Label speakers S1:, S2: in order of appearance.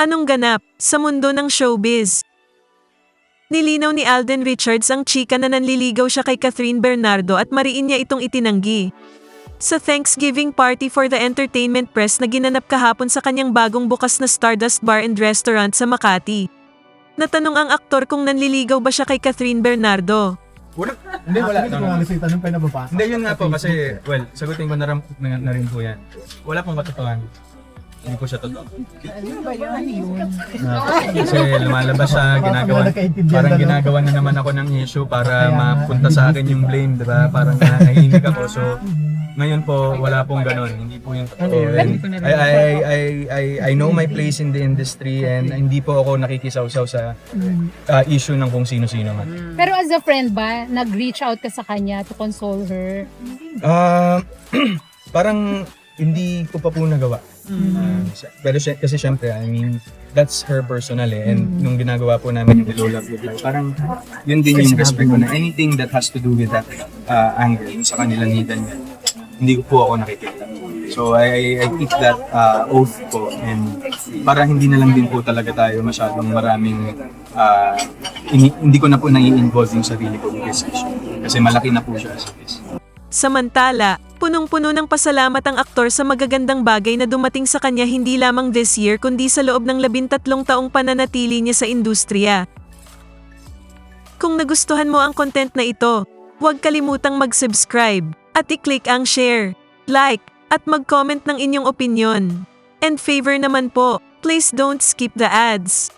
S1: Anong ganap sa mundo ng showbiz? Nilinaw ni Alden Richards ang chika na nanliligaw siya kay Catherine Bernardo at mariin niya itong itinanggi. Sa Thanksgiving party for the entertainment press na ginanap kahapon sa kanyang bagong bukas na Stardust Bar and Restaurant sa Makati. Natanong ang aktor kung nanliligaw ba siya kay Catherine Bernardo.
S2: Wala, hindi, wala.
S3: Hindi ko nga kasi tanong pa nababa.
S2: Hindi, yun nga po kasi, well, sagutin ko na rin, na, na rin po yan. Wala pong katotohanan. Hindi po siya totoo. Na- kasi lumalabas siya, ginagawa, parang ginagawa na naman ako ng issue para mapunta sa akin yung blame, di ba? Parang nahihinig ako. So, ngayon po, wala pong ganun. Hindi po yung totoo. And I, I, I, I, I know my place in the industry and hindi po ako nakikisaw-saw sa uh, issue ng kung sino-sino man.
S4: Pero as a friend ba, nag-reach out ka sa kanya to console her?
S2: Ah, parang hindi ko pa po nagawa. Ah, siya- pero siya, kasi syempre, I mean, that's her personal eh. And nung ginagawa po namin yung Lola Good Life, parang yun din yung respect ko na anything that has to do with that uh, anger, yung sa kanila ni Daniel, hindi ko po ako nakikita. So I, I take that uh, oath po and para hindi na lang din po talaga tayo masyadong maraming uh, ini- hindi ko na po nai-involve yung sarili ko with this issue. Kasi malaki na po siya as it is.
S1: Samantala, punong-puno ng pasalamat ang aktor sa magagandang bagay na dumating sa kanya hindi lamang this year kundi sa loob ng labintatlong taong pananatili niya sa industriya. Kung nagustuhan mo ang content na ito, huwag kalimutang mag-subscribe at i-click ang share, like, at mag-comment ng inyong opinion. And favor naman po, please don't skip the ads.